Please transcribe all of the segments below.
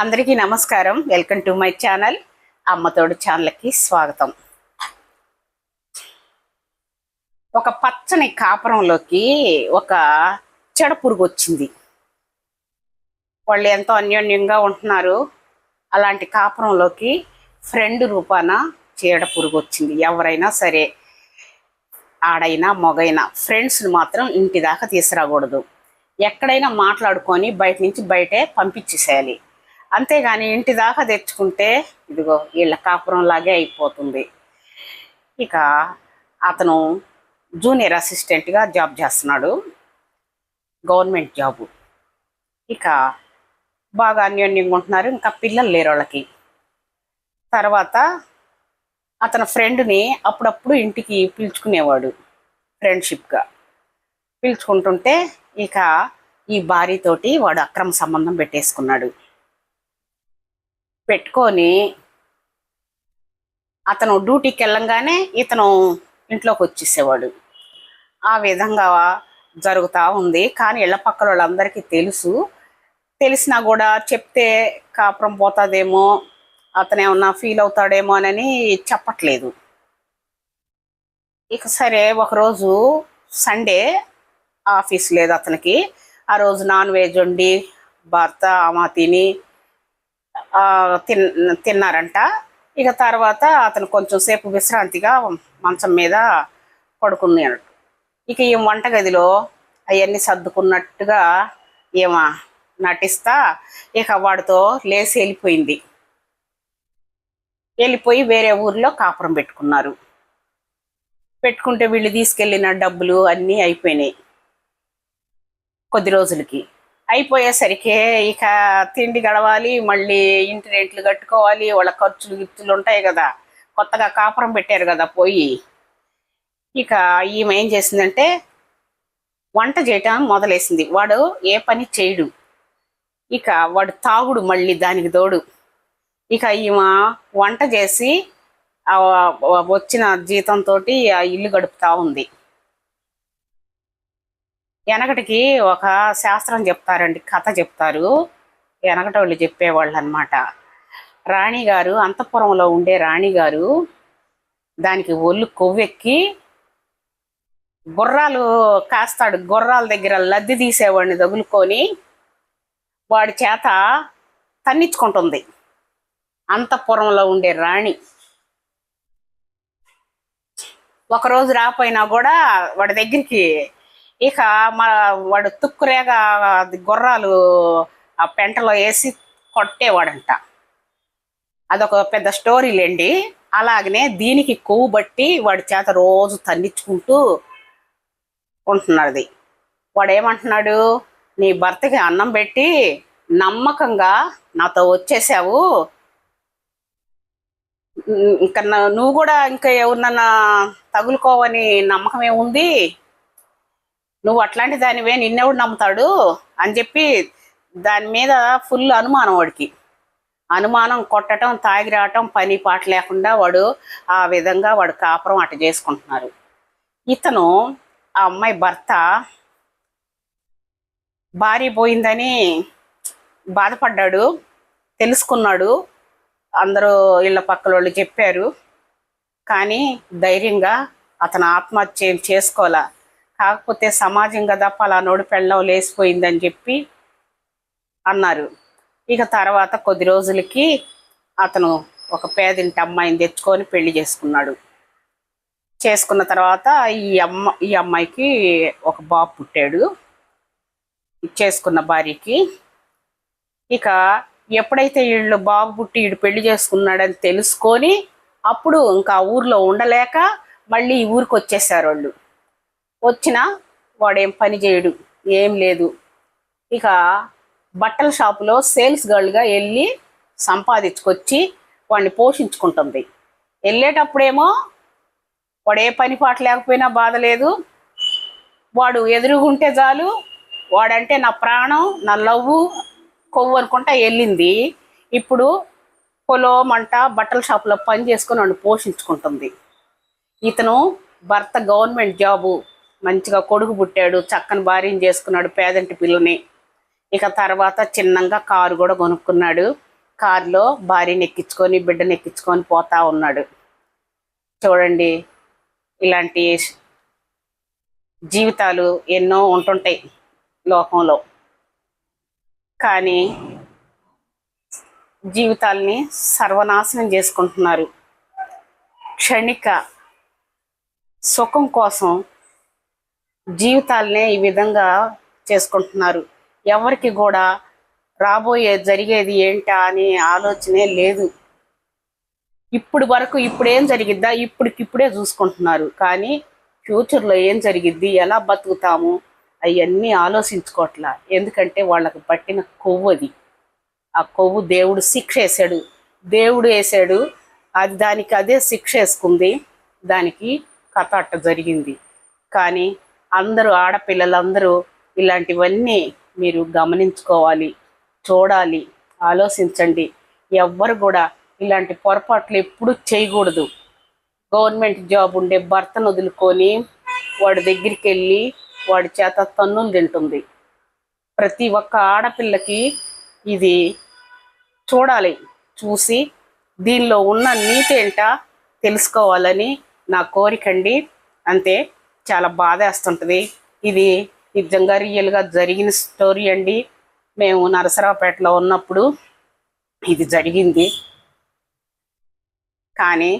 అందరికీ నమస్కారం. Welcome to my channel Ammathodu ఛానల్కి స్వాగతం. ఒక పచ్చని కాపురంలోకి ఒక చెడ పురుగు వచ్చింది. వాళ్ళు ఎంతో అన్యోన్యంగా ఉంటున్నారు. అలాంటి కాపురంలోకి ఫ్రెండ్ రూపాన చీడ పురుగు వచ్చింది. ఎవరైనా సరే ఆడైనా మొగైనా ఫ్రెండ్స్ని మాత్రం ఇంటి దాకా తీసుకురాకూడదు. ఎక్కడైనా మాట్లాడుకొని బయట నుంచి బయటే పంపించేసేయాలి. అంతేగాని ఇంటి దాకా తెచ్చుకుంటే ఇదిగో వీళ్ళ కాపురం లాగే అయిపోతుంది. ఇక అతను జూనియర్ అసిస్టెంట్గా జాబ్ చేస్తున్నాడు. Government job. ఇక బాగా అన్యోన్యంగా ఉంటున్నారు. ఇంకా పిల్లలు లేరు వాళ్ళకి. తర్వాత అతని ఫ్రెండ్ని అప్పుడప్పుడు ఇంటికి పిలుచుకునేవాడు ఫ్రెండ్షిప్గా. పిలుచుకుంటుంటే ఇక ఈ భార్యతోటి వాడు అక్రమ సంబంధం పెట్టేసుకున్నాడు. పెట్టుకొని అతను డ్యూటీకి వెళ్ళంగానే ఇతను ఇంట్లోకి వచ్చేసేవాడు ఆ విధంగా జరుగుతూ ఉంది. కానీ ఇళ్ళ పక్కల వాళ్ళందరికీ తెలుసు. తెలిసినా కూడా చెప్తే కాపురం పోతుందేమో అతను ఏమన్నా ఫీల్ అవుతాడేమో అని చెప్పట్లేదు. ఇక సరే ఒకరోజు సండే ఆఫీస్ లేదు అతనికి. ఆ రోజు నాన్ వెజ్ వండి భర్త ఆమె తిని తిన్ తిన్నారంట. ఇక తర్వాత అతను కొంచెం సేపు విశ్రాంతిగా మంచం మీద పడుకున్నాడు. ఇక ఈ వంటగదిలో అవన్నీ సర్దుకున్నట్టుగా ఏమా నటిస్తా ఇక వాడితో లేచి వెళ్ళిపోయింది. వెళ్ళిపోయి వేరే ఊర్లో కాపురం పెట్టుకున్నారు. పెట్టుకుంటే వీళ్ళు తీసుకెళ్ళిన డబ్బులు అన్నీ అయిపోయినాయి. కొద్ది రోజులకి. అయిపోయేసరికి ఇక తిండి గడవాలి మళ్ళీ ఇంటి రెంట్లు కట్టుకోవాలి వాళ్ళ ఖర్చులు గిర్చులు ఉంటాయి కదా. కొత్తగా కాపురం పెట్టారు కదా పోయి. ఇక ఈమె ఏం చేసిందంటే వంట చేయటం మొదలేసింది. వాడు ఏ పని చేయడు. ఇక వాడు తాగుడు మళ్ళీ దానికి తోడు. ఇక ఈమె వంట చేసి వచ్చిన జీతంతో ఆ ఇల్లు గడుపుతా ఉంది. వెనకటికి ఒక శాస్త్రం చెప్తారండి కథ చెప్తారు. వెనకటి వాళ్ళు చెప్పేవాళ్ళు అనమాట రాణిగారు అంతఃపురంలో ఉండే రాణిగారు దానికి ఒళ్ళు కొవ్వెక్కి గుర్రాలు కాస్తాడు గుర్రాల దగ్గర లద్ది తీసేవాడిని తగులుకొని వాడి చేత తన్నించుకుంటుంది అంతఃపురంలో ఉండే రాణి ఒకరోజు రాపోయినా కూడా వాడి దగ్గరికి ఇక మా వాడు తుక్కురేగా అది గుర్రాలు ఆ పెంటలో వేసి కొట్టేవాడంట. అదొక పెద్ద స్టోరీలేండి అలాగనే దీనికి కొవ్వు బట్టి వాడి చేత రోజు తన్నించుకుంటూ ఉంటున్నది. వాడు ఏమంటున్నాడు నీ భర్తకి అన్నం పెట్టి నమ్మకంగా నాతో వచ్చేసావు. ఇంకా నువ్వు కూడా ఇంకా ఎవరినన్నా తగులుకోవని నమ్మకం ఏముంది? నువ్వు అట్లాంటి దానివే నిన్నెవడు నమ్ముతాడు అని చెప్పి దాని మీద ఫుల్ అనుమానం వాడికి. అనుమానం కొట్టడం తాగి రావటం పని పాట లేకుండా వాడు ఆ విధంగా వాడు కాపురం అట చేసుకుంటున్నారు. ఇతను ఆ అమ్మాయి భర్త భార్య పోయిందని బాధపడ్డాడు తెలుసుకున్నాడు అందరూ ఇళ్ళ పక్కల వాళ్ళు చెప్పారు. కానీ ధైర్యంగా అతను ఆత్మహత్య చేసుకోవాలా కాకపోతే సమాజం కదా పలానోడు పెళ్ళం లేసిపోయిందని చెప్పి అన్నారు. ఇక తర్వాత కొద్ది రోజులకి అతను ఒక పేదింటి అమ్మాయిని తెచ్చుకొని పెళ్ళి చేసుకున్నాడు. చేసుకున్న తర్వాత ఈ అమ్మ ఈ అమ్మాయికి ఒక బాబు పుట్టాడు. చేసుకున్న భార్యకి. ఇక ఎప్పుడైతే వీళ్ళు బాబు పుట్టి వీడు పెళ్ళి చేసుకున్నాడని తెలుసుకొని అప్పుడు ఇంకా ఊర్లో ఉండలేక మళ్ళీ ఈ ఊరికి వచ్చేసారు వాళ్ళు. వచ్చినా వాడేం పని చేయడు ఏం లేదు. ఇక బట్టల షాపులో సేల్స్ గర్ల్గా వెళ్ళి సంపాదించుకొచ్చి వాడిని పోషించుకుంటుంది. వెళ్ళేటప్పుడేమో వాడు ఏ పని పాట లేకపోయినా బాధ లేదు. వాడు ఎదురుగుంటే చాలు వాడంటే నా ప్రాణం నా లవ్వు కొవ్వు అనుకుంటా వెళ్ళింది ఇప్పుడు పొలో మంట బట్టల షాపులో పని చేసుకుని వాడిని పోషించుకుంటుంది. ఇతను భర్త గవర్నమెంట్ జాబు. మంచిగా కొడుకు పుట్టాడు చక్కని భార్యను చేసుకున్నాడు పేదంటి పిల్లని. ఇక తర్వాత చిన్నంగా కారు కూడా కొనుక్కున్నాడు. కారులో భార్యని ఎక్కించుకొని బిడ్డని ఎక్కించుకొని పోతా ఉన్నాడు. చూడండి ఇలాంటి జీవితాలు ఎన్నో ఉంటుంటాయి లోకంలో. కానీ జీవితాల్ని సర్వనాశనం చేసుకుంటున్నారు. క్షణిక సుఖం కోసం జీవితాలనే ఈ విధంగా చేసుకుంటున్నారు. ఎవరికి కూడా రాబోయే జరిగేది ఏంటా అనే ఆలోచనే లేదు. ఇప్పుడు వరకు ఇప్పుడేం జరిగిద్దా? ఇప్పటికిప్పుడే చూసుకుంటున్నారు. కానీ ఫ్యూచర్లో ఏం జరిగిద్ది? ఎలా బతుకుతాము? అవన్నీ ఆలోచించుకోవట్లా ఎందుకంటే వాళ్ళకు పట్టిన కొవ్వు అది. ఆ కొవ్వు దేవుడు శిక్ష వేసాడు దేవుడు వేసాడు అది దానికి అదే శిక్ష వేసుకుంది. దానికి కథ అట్ట జరిగింది. కానీ అందరూ ఆడపిల్లలందరూ ఇలాంటివన్నీ మీరు గమనించుకోవాలి చూడాలి ఆలోచించండి. ఎవ్వరు కూడా ఇలాంటి పొరపాట్లు ఎప్పుడూ చేయకూడదు. గవర్నమెంట్ జాబ్ ఉండే భర్తను వదులుకొని వాడి దగ్గరికి వెళ్ళి వాడి చేత తన్నులు తింటుంది. ప్రతి ఒక్క ఆడపిల్లకి ఇది చూడాలి చూసి దీనిలో ఉన్న నీతి ఏంటా తెలుసుకోవాలని నా కోరికండి అంతే. చాలా బాధేస్తుంటుంది. ఇది నిజంగా రియల్గా జరిగిన స్టోరీ అండి. మేము నరసరావుపేటలో ఉన్నప్పుడు ఇది జరిగింది. కానీ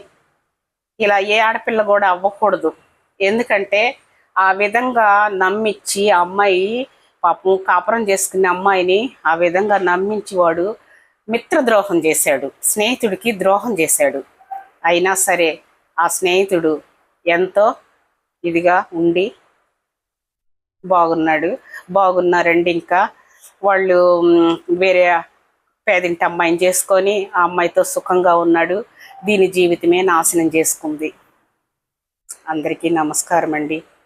ఇలా ఏ ఆడపిల్ల కూడా అవ్వకూడదు. ఎందుకంటే ఆ విధంగా నమ్మించి ఆ అమ్మాయి పాపం కాపురం చేసుకునే అమ్మాయిని ఆ విధంగా నమ్మించి వాడు మిత్రద్రోహం చేశాడు. స్నేహితుడికి ద్రోహం చేశాడు. అయినా సరే ఆ స్నేహితుడు ఎంతో ఇదిగా ఉండి బాగున్నాడు. బాగున్నారండి ఇంకా. వాళ్ళు వేరే పేదింటి అమ్మాయిని చేసుకొని ఆ అమ్మాయితో సుఖంగా ఉన్నాడు. దీని జీవితమే నాశనం చేసుకుంది. అందరికీ నమస్కారం అండి